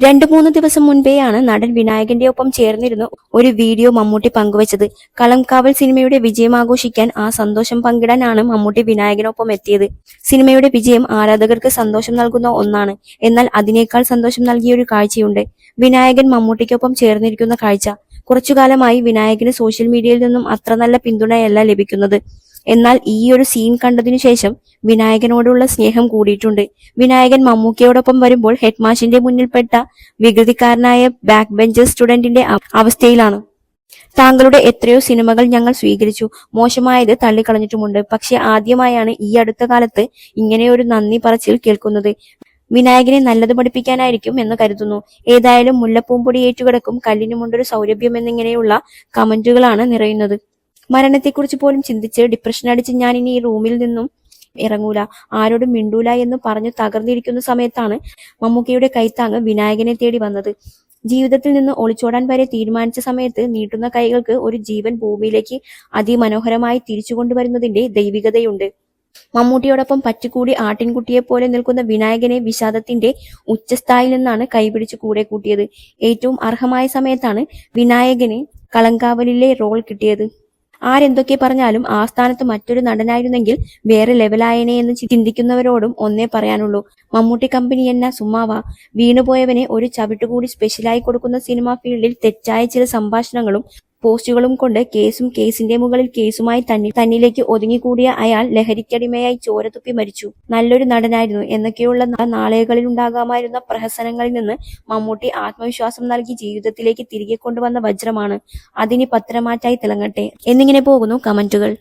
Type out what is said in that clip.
രണ്ടു മൂന്ന് ദിവസം മുൻപേയാണ് നടൻ വിനായകന്റെ ഒപ്പം ചേർന്നിരുന്ന ഒരു വീഡിയോ മമ്മൂട്ടി പങ്കുവച്ചത്. കളംകാവൽ സിനിമയുടെ വിജയം ആഘോഷിക്കാൻ ആ സന്തോഷം പങ്കിടാനാണ് മമ്മൂട്ടി വിനായകനൊപ്പം എത്തിയത്. സിനിമയുടെ വിജയം ആരാധകർക്ക് സന്തോഷം നൽകുന്ന ഒന്നാണ്. എന്നാൽ അതിനേക്കാൾ സന്തോഷം നൽകിയ ഒരു കാഴ്ചയുണ്ട്. വിനായകൻ മമ്മൂട്ടിക്കൊപ്പം ചേർന്നിരിക്കുന്ന കാഴ്ച. കുറച്ചുകാലമായി വിനായകന് സോഷ്യൽ മീഡിയയിൽ നിന്നും അത്ര നല്ല പിന്തുണയല്ല ലഭിക്കുന്നത്. എന്നാൽ ഈ ഒരു സീൻ കണ്ടതിനു ശേഷം വിനായകനോടുള്ള സ്നേഹം കൂടിയിട്ടുണ്ട്. വിനായകൻ മമ്മൂക്കയോടൊപ്പം വരുമ്പോൾ ഹെഡ്മാഷിന്റെ മുന്നിൽപ്പെട്ട വികൃതിക്കാരനായ ബാക്ക് ബെഞ്ചർ സ്റ്റുഡന്റിന്റെ അവസ്ഥയിലാണ്. താങ്കളുടെ എത്രയോ സിനിമകൾ ഞങ്ങൾ സ്വീകരിച്ചു. മോശമായത് തള്ളിക്കളഞ്ഞിട്ടുമുണ്ട്. പക്ഷെ ആദ്യമായാണ് ഈ അടുത്ത കാലത്ത് ഇങ്ങനെയൊരു നന്ദി പറച്ചിൽ കേൾക്കുന്നത്. വിനായകനെ നല്ലത് പഠിപ്പിക്കാനായിരിക്കും എന്ന് കരുതുന്നു. ഏതായാലും മുല്ലപ്പൂമ്പൊടി ഏറ്റുകിടക്കും കല്ലിനുമുണ്ടൊരു സൗരഭ്യം എന്നിങ്ങനെയുള്ള കമന്റുകളാണ് നിറയുന്നത്. മരണത്തെക്കുറിച്ച് പോലും ചിന്തിച്ച് ഡിപ്രഷൻ അടിച്ച് ഞാൻ ഇനി ഈ റൂമിൽ നിന്നും ഇറങ്ങൂല. ആരോടും മിണ്ടൂല എന്ന് പറഞ്ഞു തകർന്നിരിക്കുന്ന സമയത്താണ് മമ്മൂക്കയുടെ കൈത്താങ്ങ് വിനായകനെ തേടി വന്നത്. ജീവിതത്തിൽ നിന്ന് ഒളിച്ചോടാൻ വരെ തീരുമാനിച്ച സമയത്ത് നീട്ടുന്ന കൈകൾക്ക് ഒരു ജീവൻ ഭൂമിയിലേക്ക് അതിമനോഹരമായി തിരിച്ചു കൊണ്ടുവരുന്നതിന്റെ ദൈവികതയുണ്ട്. മമ്മൂട്ടിയോടൊപ്പം പറ്റിക്കൂടി ആട്ടിൻകുട്ടിയെ പോലെ നിൽക്കുന്ന വിനായകനെ വിഷാദത്തിന്റെ ഉച്ചസ്ഥായിൽ നിന്നാണ് കൈപിടിച്ച് കൂടെ കൂട്ടിയത്. ഏറ്റവും അർഹമായ സമയത്താണ് വിനായകന് കളങ്കാവലിലെ റോൾ കിട്ടിയത്. ആരെന്തൊക്കെ പറഞ്ഞാലും ആ സ്ഥാനത്ത് മറ്റൊരു നടനായിരുന്നെങ്കിൽ വേറെ ലെവലായനെ എന്ന് ചിന്തിക്കുന്നവരോടും ഒന്നേ പറയാനുള്ളൂ. മമ്മൂട്ടി കമ്പനി എന്ന സുമാവ വീണുപോയവനെ ഒരു ചവിട്ടുകൂടി സ്പെഷ്യലായി കൊടുക്കുന്ന സിനിമാ ഫീൽഡിൽ തെറ്റായ ചില സംഭാഷണങ്ങളും പോസ്റ്റുകളും കൊണ്ട് കേസും കേസിന്റെ മുകളിൽ കേസുമായി തന്നെ തന്നിലേക്ക് ഒതുങ്ങിക്കൂടിയ അയാൾ ലഹരിക്കടിമയായി ചോരതുപ്പി മരിച്ചു. നല്ലൊരു നടനായിരുന്നു. എന്നൊക്കെയുള്ള നാളുകളിൽ ഉണ്ടാകാമായിരുന്ന പ്രഹസനങ്ങളിൽ നിന്ന് മമ്മൂട്ടി ആത്മവിശ്വാസം നൽകി ജീവിതത്തിലേക്ക് തിരികെ കൊണ്ടുവന്ന വജ്രമാണ്. അതിന് പത്രമാറ്റായി തിളങ്ങട്ടെ. എന്നിങ്ങനെ പോകുന്നു കമന്റുകൾ.